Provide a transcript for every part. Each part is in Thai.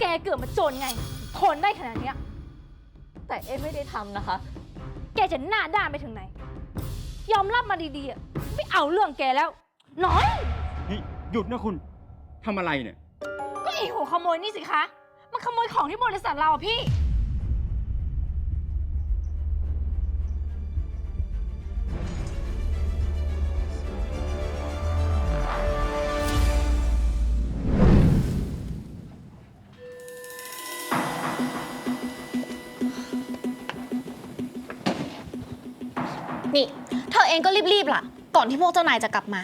แกเกิดมาจนไง ทนได้ขนาดเนี้ย แต่เอ๊ไม่ได้ทำนะคะ แกจะหน้าด้านไปถึงไหน ยอมรับมาดีๆอะไม่เอาเรื่องแกแล้ว น้อย นี่หยุดนะคุณทำอะไรเนี่ย ก็ไอีหัวขโมยนี่สิคะ มันขโมยของที่บริษัทเราอะพี่ นี่ เธอเองก็รีบๆล่ะ ก่อนที่พวกเจ้านายจะกลับมา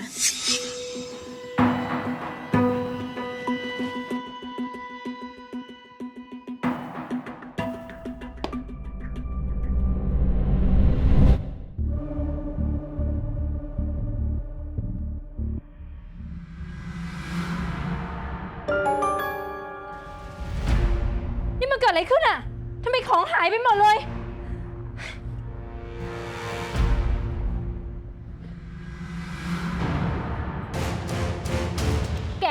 นี่มันเกิดอะไรขึ้นอะทำไมของหายไปหมดเลย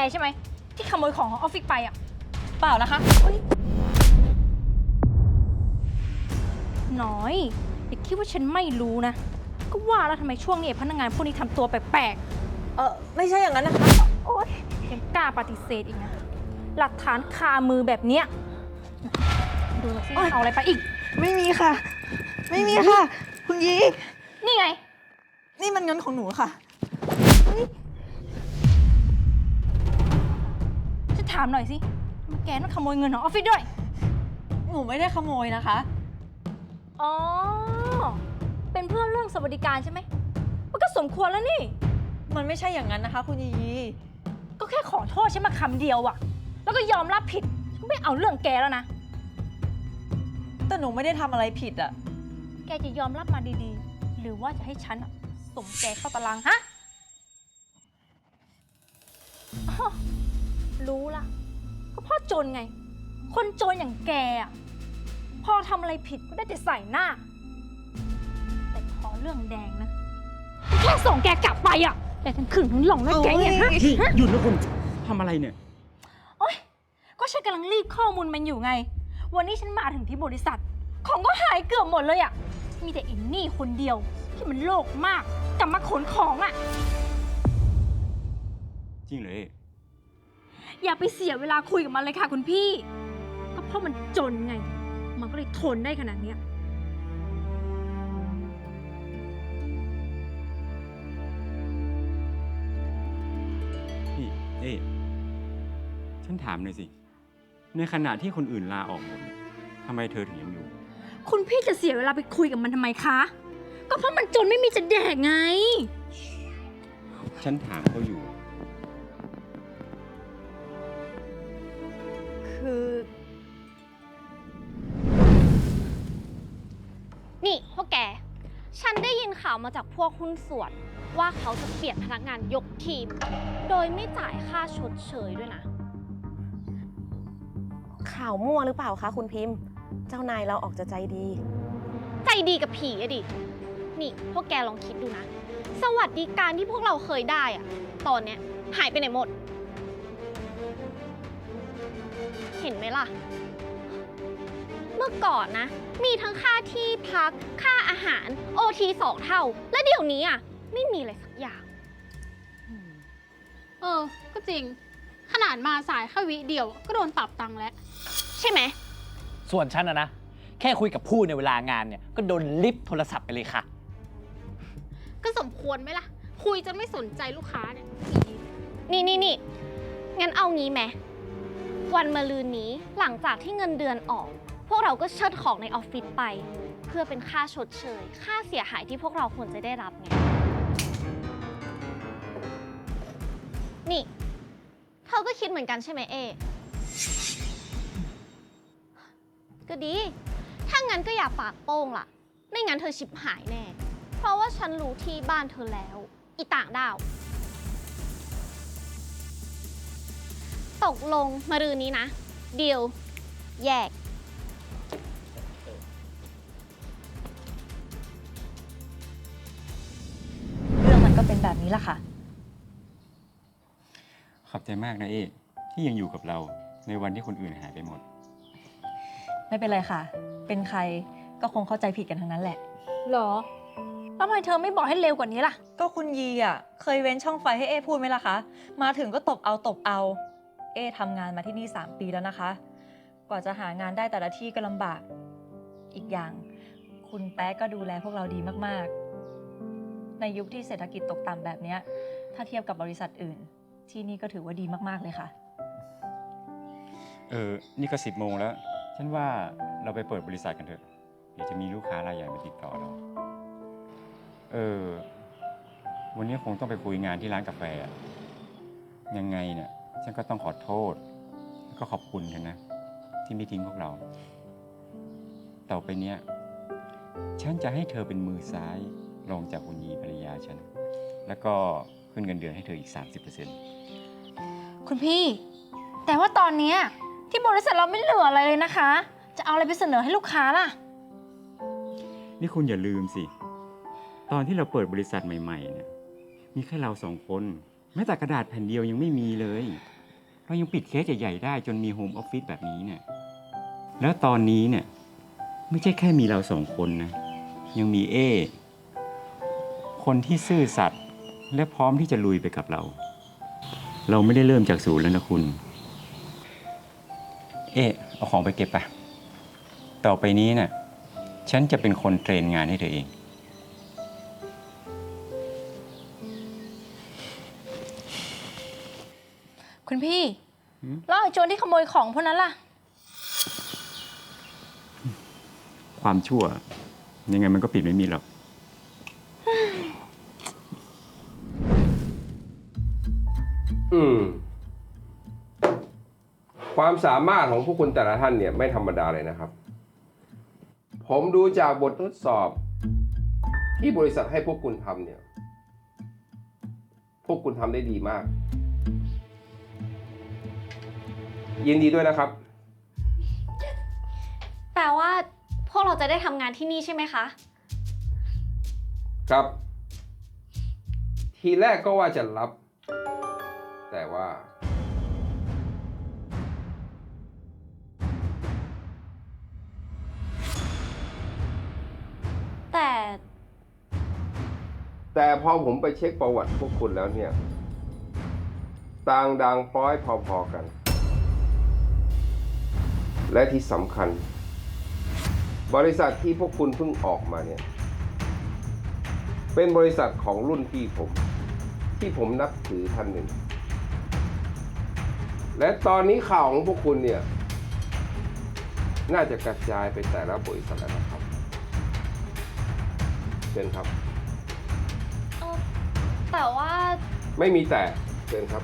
แกใช่ไหม ที่ขโมยของของออฟฟิศไปอะเปล่านะคะน้อยอย่าคิดว่าฉันไม่รู้นะ ก็ว่าแล้วทำไมช่วงนี้พนักงานพวกนี้ทำตัวแปลกเออไม่ใช่อย่างนั้นนะคะ ๆโอ๊ยยังกล้าปฏิเสธอีกนะ หลักฐานคามือแบบเนี้ยดูหน่อยสิโอ๊ย เอาอะไรไปอีก ไม่มีค่ะ ไม่มีค่ะ คุณยีนี่ไง นี่มันเงินของหนูค่ะ ถามหน่อยสิทำไมแกต้องขโมยเงินของออฟฟิศด้วย หนูไม่ได้ขโมยนะคะ อ๋อ เป็นเพื่อนเรื่องสวัสดิการใช่ไหม มันก็สมควรแล้วนี่ มันไม่ใช่อย่างนั้นนะคะ คุณยีก็แค่ขอโทษฉันมาคำเดียวอะแล้วก็ยอมรับผิด ฉันไม่เอาเรื่องแกแล้วนะ แต่หนูไม่ได้ทำอะไรผิดอะแกจะยอมรับมาดีๆ หรือว่าจะให้ฉันอะส่งแกเข้าตารางฮะอ้อ รู้ละก็เพ่อจนไง คนจนอย่างแกอะพอทำอะไรผิดก็ได้แต่ใส่หน้า แต่ขอเรื่องแดงนะ แค่ส่งแกกลับไปอะแต่ทั้งขึงทั้งหลงนะแกเนี่ยฮะนี่หยุดนะคุณทำอะไรเนี่ย โอ๊ยก็ฉันกำลังรีบข้อมูลมันอยู่ไง วันนี้ฉันมาถึงที่บริษัท ของก็หายเกือบหมดเลยอะมีแต่อินนี่คนเดียวที่มันโลกมากกลับมาขนของอะจริงเลยอ ย่าไปเสียเวลาคุยกับมันเลยค่ะคุณพี่ ก็เพราะมันจนไง มันก็เลยทนได้ขนาดเนี้ยนี่เอ๊ะฉันถามหน่อยสิ ในขณะที่คนอื่นลาออกหมดเนี่ยทำไมเธอถึงยังอยู่ คุณพี่จะเสียเวลาไปคุยกับมันทำไมคะ ก็เพราะมันจนไม่มีจะแดกไง ฉันถามเขาอยู่ คือ นี่พวกแก ฉันได้ยินข่าวมาจากพวกหุ้นส่วน ว่าเขาจะเปลี่ยนพนักงานยกทีม โดยไม่จ่ายค่าชดเชยด้วยนะ ข่าวมั่วหรือเปล่าคะคุณพิมพ์ เจ้านายเราออกจะใจดี ใจดีกับผีอะดิ นี่พวกแกลองคิดดูนะ สวัสดิการที่พวกเราเคยได้อะตอนเนี้ยหายไปไหนหมด เห็นไหมล่ะ เมื่อก่อนนะ มีทั้งค่าที่พัก ค่าอาหาร โอทีสองเท่า และเดี๋ยวนี้อะ ไม่มีอะไรสักอย่าง เออ ก็จริง ขนาดมาสายแค่วิเดียวก็โดนปรับตังค์แล้ว ใช่ไหม ส่วนฉันนะนะ แค่คุยกับผู้ในเวลางานเนี่ย ก็โดนลิฟต์โทรศัพท์ไปเลยค่ะ ก็สมควรไหมล่ะ คุยจนไม่สนใจลูกค้าเนี่ย นี่นี่นี่งั้นเอางี้ไหม วันมะรืนนี้หลังจากที่เงินเดือนออก พวกเราก็เชิดของในออฟฟิศไป เพื่อเป็นค่าชดเชย ค่าเสียหายที่พวกเราควรจะได้รับไงนี่เธอก็คิดเหมือนกันใช่ไหมเอ ก็ดี ถ้างั้นก็อย่าปากโป้งล่ะ ไม่งั้นเธอชิบหายแน่ เพราะว่าฉันรู้ที่บ้านเธอแล้ว อีต่างดาว ตกลงมารืนนี้นะเดียวแยก เรื่องมันก็เป็นแบบนี้แหละค่ะ ขอบใจมากนะเอ๊ะที่ยังอยู่กับเราในวันที่คนอื่นหายไปหมด ไม่เป็นไรค่ะ เป็นใครก็คงเข้าใจผิดกันทั้งนั้นแหละ หรอ แล้วทำไมเธอไม่บอกให้เร็วกว่านี้ล่ะ ก็คุณยีอะ เคยเว้นช่องไฟให้เอพูดไหมล่ะคะ มาถึงก็ตบเอาตบเอา เอทำงานมาที่นี่ 3 ปีแล้วนะคะ กว่าจะหางานได้แต่ละที่ก็ลำบาก อีกอย่าง คุณแป๊ะก็ดูแลพวกเราดีมากๆ ในยุคที่เศรษฐกิจตกต่ำแบบเนี้ย ถ้าเทียบกับบริษัทอื่น ที่นี่ก็ถือว่าดีมากๆเลยค่ะ เออ นี่ก็สิบโมงแล้ว ฉันว่าเราไปเปิดบริษัทกันเถอะ เดี๋ยวจะมีลูกค้ารายใหญ่มาติดต่อเรา เออ วันนี้คงต้องไปคุยงานที่ร้านกาแฟอะยังไงเนี่ย ฉันก็ต้องขอโทษ แล้วก็ขอบคุณกันนะ ที่ไม่ทิ้งพวกเรา ต่อไปเนี้ย ฉันจะให้เธอเป็นมือซ้ายรองจากอุญยีภรรยาฉัน แล้วก็ขึ้นเงินเดือนให้เธออีก 30%คุณพี่ แต่ว่าตอนเนี้ยที่บริษัทเราไม่เหลืออะไรเลยนะคะ จะเอาอะไรไปเสนอให้ลูกค้าล่ะ นี่คุณอย่าลืมสิ ตอนที่เราเปิดบริษัทใหม่ๆเนี่ยมีแค่เราสองคน แม้แต่กระดาษแผ่นเดียวยังไม่มีเลย เรายังปิดเคสใหญ่ๆได้จนมีโฮมออฟฟิศแบบนี้เนี่ยแล้วตอนนี้เนี่ยไม่ใช่แค่มีเราสองคนนะ ยังมีเอคนที่ซื่อสัตย์และพร้อมที่จะลุยไปกับเรา เราไม่ได้เริ่มจากศูนย์แล้วนะคุณ เอเอาของไปเก็บไปต่อไปนี้เนี่ยฉันจะเป็นคนเทรนงานให้เธอเอง คุณพี่หืมแล้วไอ้โจรที่ขโมยของพวกนั้นล่ะ ความชั่ว ยังไงมันก็ปิดไม่มีหรอก อืม ความสามารถของพวกคุณแต่ละท่านเนี่ยไม่ธรรมดาเลยนะครับ ผมดูจากบททดสอบ ที่บริษัทให้พวกคุณทำเนี่ย พวกคุณทำได้ดีมาก ยินดีด้วยนะครับ แปลว่า พวกเราจะได้ทำงานที่นี่ใช่ไหมคะ ครับ ทีแรกก็ว่าจะรับ แต่ว่า แต่แต่พอผมไปเช็คประวัติพวกคุณแล้วเนี่ย ต่างดังพร้อยพอๆกัน และที่สำคัญ บริษัทที่พวกคุณเพิ่งออกมาเนี่ย เป็นบริษัทของรุ่นพี่ผม ที่ผมนับถือท่านหนึ่ง และตอนนี้ข่าวของพวกคุณเนี่ย น่าจะกระจายไปแต่ละบริษัทแล้วนะครับเชิญครับ แต่ว่าไม่มีแต่เชิญครับ